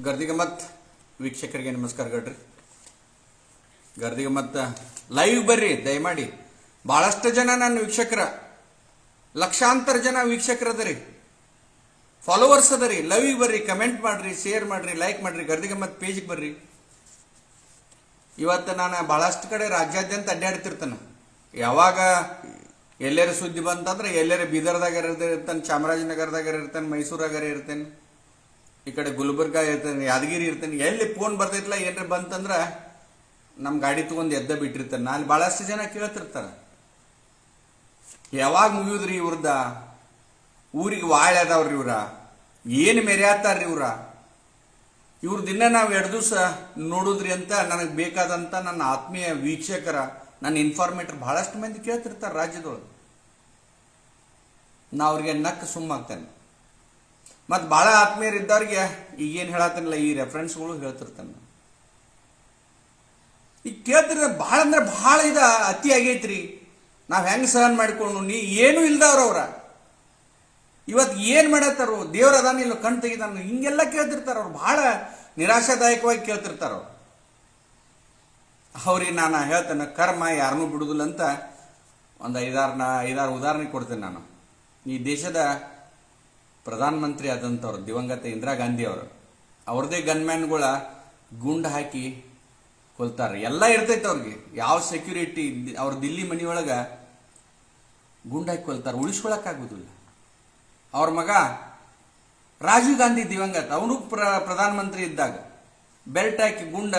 ಗರ್ದಿಗಮತ್ ವೀಕ್ಷಕರಿಗೆ ನಮಸ್ಕಾರ ಗಡ್ರಿ. ಗರ್ದಿಗಮತ್ ಲೈವ್ ಬರ್ರಿ, ದಯಮಾಡಿ. ಭಾಳಷ್ಟು ಜನ ನನ್ನ ವೀಕ್ಷಕರ, ಲಕ್ಷಾಂತರ ಜನ ವೀಕ್ಷಕರ ಅದರಿ. ಫಾಲೋವರ್ಸ್ ಅದರಿ. ಲೈವ್ ಬರ್ರಿ ಕಮೆಂಟ್ ಮಾಡ್ರಿ ಶೇರ್ ಮಾಡ್ರಿ ಲೈಕ್ ಮಾಡ್ರಿ ಗರ್ದಿಗಮತ್ ಪೇಜ್ಗೆ ಬರ್ರಿ. ಇವತ್ತು ನಾನು ಭಾಳಷ್ಟು ಕಡೆ ರಾಜ್ಯಾದ್ಯಂತ ಅಡ್ಡಾಡ್ತಿರ್ತಾನೆ. ಯಾವಾಗ ಎಲ್ಲರ ಸುದ್ದಿ ಬಂತಂದ್ರೆ ಎಲ್ಲರ ಬೀದರ್ದಾಗ ಇರ್ತಾನೆ, ಚಾಮರಾಜನಗರದಾಗ ಇರ್ತಾನೆ ಮೈಸೂರಾಗಾರ ಇರ್ತೇನೆ ಈ ಕಡೆ ಗುಲ್ಬರ್ಗ ಇರ್ತೇನೆ, ಯಾದಗಿರಿ ಇರ್ತೇನೆ, ಎಲ್ಲಿ ಫೋನ್ ಬರ್ತೈತಿಲ್ಲ, ಏನ್ರಿ ಬಂತಂದ್ರೆ ನಮ್ಮ ಗಾಡಿ ತಗೊಂಡು ಎದ್ದ ಬಿಟ್ಟಿರ್ತಾರೆ ನಾನು ಭಾಳಷ್ಟು ಜನ ಕೇಳ್ತಿರ್ತಾರೆ. ಯಾವಾಗ ಮುಗಿಯುದ್ರಿ ಇವ್ರದ? ಊರಿಗೆ ವಾಳೆ ಅದಾವ್ರಿ ಇವ್ರ. ಏನು ಮೆರೆಯತ್ತಾರ್ರಿ ಇವ್ರ? ಇವ್ರ ದಿನ ನಾವು ಎರಡು ದಿವಸ ನೋಡುದ್ರಿ ಅಂತ, ನನಗೆ ಬೇಕಾದಂತ ನನ್ನ ಆತ್ಮೀಯ ವೀಕ್ಷಕರ, ನನ್ನ ಇನ್ಫಾರ್ಮೇಟರ್ ಬಹಳಷ್ಟು ಮಂದಿ ಕೇಳ್ತಿರ್ತಾರೆ ರಾಜ್ಯದೊಳಗೆ. ನಾ ಅವ್ರಿಗೆ ನಕ್ಕ ಸುಮ್ಮಾಗ್ತೇನೆ. ಮತ್ತು ಭಾಳ ಆತ್ಮೀಯರು ಇದ್ದವ್ರಿಗೆ ಈಗೇನು ಹೇಳತ್ತಿನಲ್ಲ ಈ ರೆಫರೆನ್ಸ್ಗಳು ಹೇಳ್ತಿರ್ತಾನೆ. ಈಗ ಕೇಳ್ತಿರ ಭಾಳ ಅಂದ್ರೆ ಭಾಳ ಇದ ಅತಿ ಆಗೈತ್ರಿ. ನಾವು ಹೆಂಗೆ ಸಹನ್ ಮಾಡಿಕೊಂಡು ನೀ ಏನೂ ಇಲ್ದವ್ರು ಅವ್ರ. ಇವತ್ತು ಏನು ಮಾಡತ್ತಾರೋ? ದೇವ್ರ ಅದಾನ ಇಲ್ಲ, ಕಣ್ ತೆಗಿದಾನ ಹಿಂಗೆಲ್ಲ ಕೇಳ್ತಿರ್ತಾರ ಅವ್ರು. ಭಾಳ ನಿರಾಶಾದಾಯಕವಾಗಿ ಕೇಳ್ತಿರ್ತಾರ ಅವ್ರು. ಅವ್ರಿಗೆ ನಾನು ಹೇಳ್ತೇನೆ, ಕರ್ಮ ಯಾರನ್ನೂ ಬಿಡುದಿಲ್ಲ ಅಂತ ಒಂದು ಐದಾರು ಐದಾರು ಉದಾಹರಣೆ ಕೊಡ್ತೇನೆ ನಾನು. ಈ ದೇಶದ ಪ್ರಧಾನಮಂತ್ರಿ ಆದಂಥವ್ರು ದಿವಂಗತ ಇಂದಿರಾ ಗಾಂಧಿ ಅವರು. ಅವ್ರದೇ ಗನ್ಮ್ಯಾನ್ಗಳ ಗುಂಡು ಹಾಕಿ ಕೊಲ್ತಾರೆ ಎಲ್ಲ ಇರ್ತೈತೆ ಅವ್ರಿಗೆ. ಯಾವ ಸೆಕ್ಯೂರಿಟಿ ಅವ್ರ ದಿಲ್ಲಿ ಮನೆಯೊಳಗೆ ಗುಂಡು ಹಾಕಿ ಕೊಲ್ತಾರೆ. ಉಳಿಸ್ಕೊಳಕ್ಕಾಗೋದಿಲ್ಲ. ಅವ್ರ ಮಗ ರಾಜೀವ್ ಗಾಂಧಿ ದಿವಂಗತ. ಅವನು ಪ್ರ, ಪ್ರಧಾನಮಂತ್ರಿ ಇದ್ದಾಗ ಬೆಲ್ಟ್ ಹಾಕಿ ಗುಂಡ,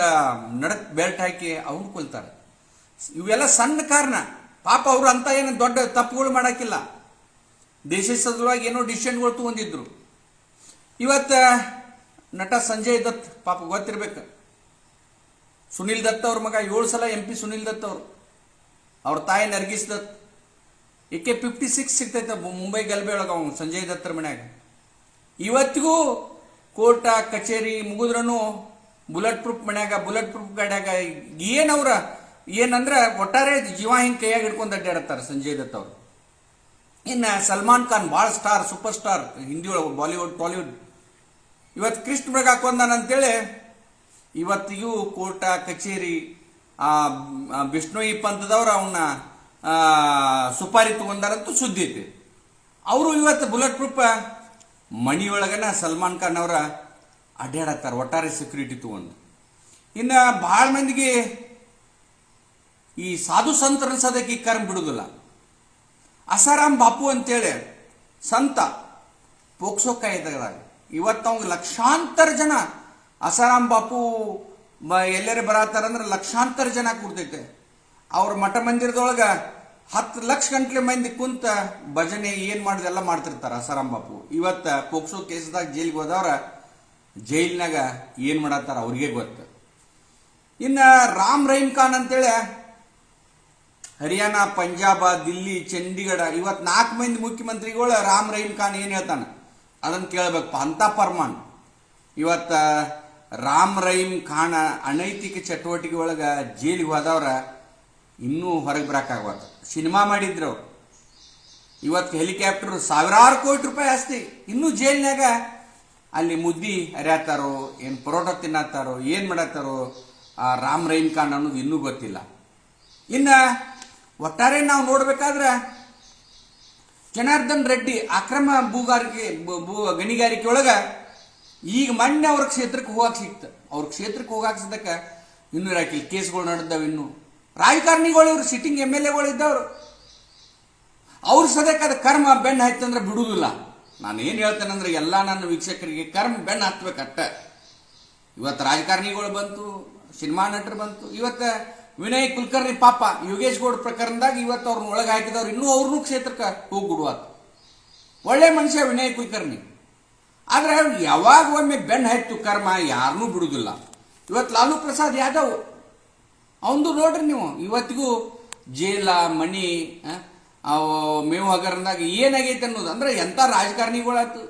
ನಡಕ್ ಬೆಲ್ಟ್ ಹಾಕಿ ಅವನು ಕೊಲ್ತಾರೆ. ಇವೆಲ್ಲ ಸಣ್ಣ ಕಾರಣ. ಪಾಪ ಅವರು ಅಂತ ಏನು ದೊಡ್ಡ ತಪ್ಪುಗಳು ಮಾಡಕ್ಕಿಲ್ಲ. ದೇಶದ ಸಲುವಾಗಿ ಏನೋ ಡಿಸಿಷನ್ಗಳು ತಗೊಂಡಿದ್ರು. ಇವತ್ತ, ನಟ ಸಂಜಯ್ ದತ್, ಪಾಪ ಗೊತ್ತಿರ್ಬೇಕು. ಸುನಿಲ್ ದತ್ ಅವ್ರ ಮಗ, ಏಳು ಸಲ ಎಂ ಪಿ ಸುನಿಲ್ ದತ್ ಅವರು. ಅವ್ರ ತಾಯಿ ನರ್ಗಿಸ್ ದತ್. ಏಕೆ ಫಿಫ್ಟಿ ಸಿಕ್ಸ್ ಸಿಗ್ತೈತೆ ಮುಂಬೈ ಗಲ್ಬೆ ಒಳಗೆ ಅವನು, ಸಂಜಯ್ ದತ್ತರ ಮನ್ಯಾಗ. ಇವತ್ತಿಗೂ ಕೋರ್ಟ, ಕಚೇರಿ ಮುಗಿದ್ರೂ ಬುಲೆಟ್ ಪ್ರೂಫ್ ಮನ್ಯಾಗ, ಬುಲೆಟ್ ಪ್ರೂಫ್ ಗಾಡ್ಯಾಗ ಏನವ್ರ ಏನಂದ್ರೆ ಒಟ್ಟಾರೆ ಜೀವ ಹಿಂಗೆ ಕೈಯಾಗಿ ಹಿಡ್ಕೊಂಡು ಅಡ್ಡಾಡತ್ತಾರೆ ಸಂಜಯ್ ದತ್ ಅವರು. ಇನ್ನು ಸಲ್ಮಾನ್ ಖಾನ್ ಭಾಳ ಸ್ಟಾರ್ ಸೂಪರ್ ಸ್ಟಾರ್ ಹಿಂದಿ ಒಳಗೆ ಬಾಲಿವುಡ್ ಟಾಲಿವುಡ್. ಇವತ್ತು ಕೃಷ್ಣ ಮೃಗ ಹಾಕೊಂಡಾನ ಅಂತೇಳಿ ಇವತ್ತಿಗೂ ಕೋರ್ಟ ಕಚೇರಿ ಆ, ಬಿಷ್ಣೋಯಿ ಪಂಥದವ್ರು ಅವನ್ನ ಸುಪಾರಿ ತಗೊಂಡಾರಂತೂ ಸುದ್ದಿ ಐತಿ. ಅವರು ಇವತ್ತು ಬುಲೆಟ್ ಪ್ರೂಫ್ ಮಣಿಯೊಳಗನ ಸಲ್ಮಾನ್ ಖಾನ್ ಅವರ ಅಡ್ಡಾಡತ್ತಾರ ಒಟ್ಟಾರೆ ಸೆಕ್ಯೂರಿಟಿ ತಗೊಂಡು. ಇನ್ನು ಭಾಳ ಮಂದಿಗೆ ಈ ಸಾಧು ಸಂತರ ಈ ಕರ್ಮ ಬಿಡುದಿಲ್ಲ. ಅಸಾರಾಮ್ ಬಾಪು ಅಂತೇಳಿ ಸಂತ ಪೋಕ್ಸೋ ಕಾಯ್ದಾಗ ಇವತ್ತು ಅವ್ಗೆ ಲಕ್ಷಾಂತರ ಜನ ಅಸಾರಾಮ್ ಬಾಪು ಎಲ್ಲರೇ ಬರತ್ತಾರಂದ್ರೆ ಲಕ್ಷಾಂತರ ಜನ ಕೂಡ್ತೈತೆ. ಅವ್ರ ಮಠ ಮಂದಿರದೊಳಗೆ ಹತ್ತು ಲಕ್ಷ ಗಂಟ್ಲೆ ಮಂದಿ ಕುಂತ ಭಜನೆ ಏನು ಮಾಡಿದೆ ಎಲ್ಲ ಮಾಡ್ತಿರ್ತಾರೆ ಅಸಾರಾಮ್ ಬಾಪು. ಇವತ್ತು ಪೋಕ್ಸೋ ಕೇಸ್ದಾಗ ಜೈಲಿಗೆ ಹೋದವ್ರ ಜೈಲಿನಾಗ ಏನು ಮಾಡತ್ತಾರ ಅವ್ರಿಗೆ ಗೊತ್ತು. ಇನ್ನು ರಾಮ್ ರಹೀಮ್ ಖಾನ್ ಅಂತೇಳಿ ಹರಿಯಾಣ, ಪಂಜಾಬ, ದಿಲ್ಲಿ, ಚಂಡೀಗಢ ಇವತ್ತು ನಾಲ್ಕು ಮಂದಿ ಮುಖ್ಯಮಂತ್ರಿಗಳು ರಾಮ್ ರಹೀಮ್ ಖಾನ್ ಏನು ಹೇಳ್ತಾನೆ? ಅದನ್ನು ಕೇಳಬೇಕು ಅಂತ ಪರ್ಮಾನ್. ಇವತ್ತು ರಾಮ್ ರಹೀಮ್ ಖಾನ್ ಅನೈತಿಕ ಚಟುವಟಿಕೆ ಒಳಗೆ ಜೈಲಿಗೆ ಹೋದವ್ರ ಇನ್ನೂ ಹೊರಗೆ ಬರೋಕ್ಕಾಗವತ್ತು ಸಿನಿಮಾ ಮಾಡಿದ್ರು. ಇವತ್ತು ಹೆಲಿಕಾಪ್ಟರ್ ಸಾವಿರಾರು ಕೋಟಿ ರೂಪಾಯಿ ಆಸ್ತಿ. ಇನ್ನೂ ಜೈಲಿನಾಗ ಅಲ್ಲಿ ಮುದ್ದಿ ಅರ್ಯಾತಾರೋ ಏನು ಪರೋಟ ತಿನ್ನತ್ತಾರೋ ಏನು ಮಾಡತ್ತಾರೋ ಆ ರಾಮ್ ರಹೀಮ್ ಖಾನ್ ಅನ್ನೋದು ಇನ್ನೂ ಗೊತ್ತಿಲ್ಲ. ಇನ್ನು ಒಟ್ಟಾರೆ ನಾವು ನೋಡ್ಬೇಕಾದ್ರೆ ಜನಾರ್ದನ್ ರೆಡ್ಡಿ ಅಕ್ರಮ ಭೂಗಾರಿಕೆ, ಭೂ- ಗಣಿಗಾರಿಕೆ ಒಳಗ ಈಗ ಮೊನ್ನೆ ಅವ್ರ ಕ್ಷೇತ್ರಕ್ಕೆ ಹೋಗಕ್ಕೆ ಸಿಕ್ತು. ಅವ್ರ ಕ್ಷೇತ್ರಕ್ಕೆ ಹೋಗಕ್ಕೆ ಸದಕ್ಕೆ ಇನ್ನೂ ಇರಾಕಿಲ್ಲ ಕೇಸ್ಗಳು ನಡೆದವು ಇನ್ನು. ರಾಜಕಾರಣಿಗಳು ಇವ್ರು ಸಿಟ್ಟಿಂಗ್ ಎಂ ಎಲ್ ಎಗಳು ಇದ್ದವ್ರು. ಅವ್ರ ಸದ್ಯಕ್ಕೆ ಅದು ಕರ್ಮ ಬೆನ್ನು ಹತ್ತಂದ್ರೆ ಬಿಡುವುದಿಲ್ಲ. ನಾನು ಏನು ಹೇಳ್ತೇನೆಂದ್ರೆ ಎಲ್ಲ ನನ್ನ ವೀಕ್ಷಕರಿಗೆ ಕರ್ಮ ಬೆನ್ನು ಹತ್ಬೇಕಟ್ಟ ಇವತ್ತು ರಾಜಕಾರಣಿಗಳು ಬಂತು, ಸಿನಿಮಾ ನಟರು ಬಂತು. ಇವತ್ತು ವಿನಯ್ ಕುಲಕರ್ಣಿ ಪಾಪ ಯೋಗೇಶ್ ಗೌಡ್ ಪ್ರಕರಣದಾಗ ಇವತ್ತು ಅವ್ರನ್ನ ಒಳಗೆ ಹಾಕಿದವ್ರು. ಇನ್ನೂ ಅವ್ರನ್ನೂ ಕ್ಷೇತ್ರಕ್ಕೆ ಹೋಗ್ಬಿಡುವ ಒಳ್ಳೆ ಮನುಷ್ಯ ವಿನಯ್ ಕುಲಕರ್ಣಿ. ಆದ್ರೆ ಯಾವಾಗ ಒಮ್ಮೆ ಬೆನ್ನು ಹತ್ತು ಕರ್ಮ ಯಾರನ್ನೂ ಬಿಡುವುದಿಲ್ಲ ಇವತ್ತು ಲಾಲು ಪ್ರಸಾದ್ ಯಾದವ್. ಅವಂದು ನೋಡ್ರಿ ನೀವು, ಇವತ್ತಿಗೂ ಜೇಲ, ಮಣಿ ಮೇವು ಹಗರಣದಾಗ ಏನಾಗೈತೆ ಅನ್ನೋದು. ಅಂದ್ರೆ ಎಂಥ ರಾಜಕಾರಣಿಗಳಾಯ್ತು,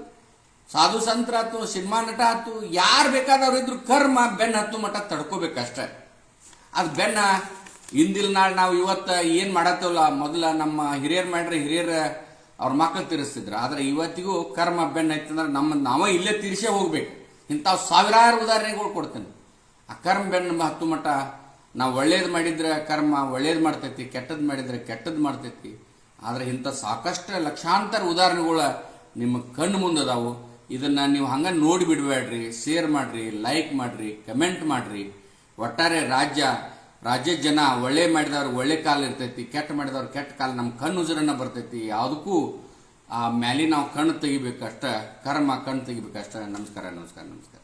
ಸಾಧು ಸಂತರಾತು ಸಿನಿಮಾ ನಟ ಆಯ್ತು, ಯಾರು ಬೇಕಾದವ್ರು ಇದ್ರು ಕರ್ಮ ಬೆನ್ನು ಹತ್ತು ಮಟ್ಟ ತಡ್ಕೋಬೇಕಷ್ಟೆ. ಅದು ಬೆನ್ನ ಹಿಂದಿಲ್ ನಾಳೆ ನಾವು ಇವತ್ತು ಏನು ಮಾಡತ್ತೇವಲ್ಲ ಮೊದಲ ನಮ್ಮ ಹಿರಿಯರು ಮಾಡ್ರಿ ಹಿರಿಯರ ಅವ್ರ ಮಕ್ಕಳು ತೀರಿಸ್ತಿದ್ರು. ಆದ್ರೆ ಇವತ್ತಿಗೂ ಕರ್ಮ ಬೆನ್ನ ಐತಂದ್ರೆ ನಮ್ಮ ನಾವ ಇಲ್ಲೇ ತೀರಿಸೇ ಹೋಗ್ಬೇಕು. ಇಂಥವು ಸಾವಿರಾರು ಉದಾಹರಣೆಗಳು ಕೊಡ್ತೇನೆ. ಆ ಕರ್ಮ ಬೆನ್ನ ಹತ್ತು ಮಟ್ಟ ನಾವು ಒಳ್ಳೇದು ಮಾಡಿದ್ರೆ ಕರ್ಮ, ಒಳ್ಳೇದು ಮಾಡ್ತೈತಿ ಕೆಟ್ಟದ್ದು ಮಾಡಿದ್ರೆ ಕೆಟ್ಟದ್ದು ಮಾಡ್ತೈತಿ. ಆದ್ರೆ ಇಂಥ ಸಾಕಷ್ಟು ಲಕ್ಷಾಂತರ ಉದಾಹರಣೆಗಳು ನಿಮ್ಮ ಕಣ್ಣು ಮುಂದದಾವು ಇದನ್ನ ನೀವು ಹಂಗೆ ನೋಡಿ ಬಿಡಬೇಡ್ರಿ ಶೇರ್ ಮಾಡ್ರಿ, ಲೈಕ್ ಮಾಡ್ರಿ, ಕಮೆಂಟ್ ಮಾಡ್ರಿ. ಒಟ್ಟಾರೆ ರಾಜ್ಯ ರಾಜ್ಯದ ಜನ ಒಳ್ಳೆ ಮಾಡಿದವ್ರು ಒಳ್ಳೆ ಕಾಲ ಇರ್ತೈತಿ, ಕೆಟ್ಟ ಮಾಡಿದವ್ರು ಕೆಟ್ಟ ಕಾಲ ನಮ್ಮ ಕಣ್ಣು ಉಜರನ್ನ ಬರ್ತೈತಿ. ಯಾವುದಕ್ಕೂ ಆ ಮ್ಯಾಲಿ ನಾವು ಕಣ್ಣು ತೆಗಿಬೇಕಷ್ಟ, ಕರ್ಮ ಕಣ್ಣು ತೆಗಿಬೇಕಷ್ಟ. ನಮಸ್ಕಾರ ನಮಸ್ಕಾರ ನಮಸ್ಕಾರ.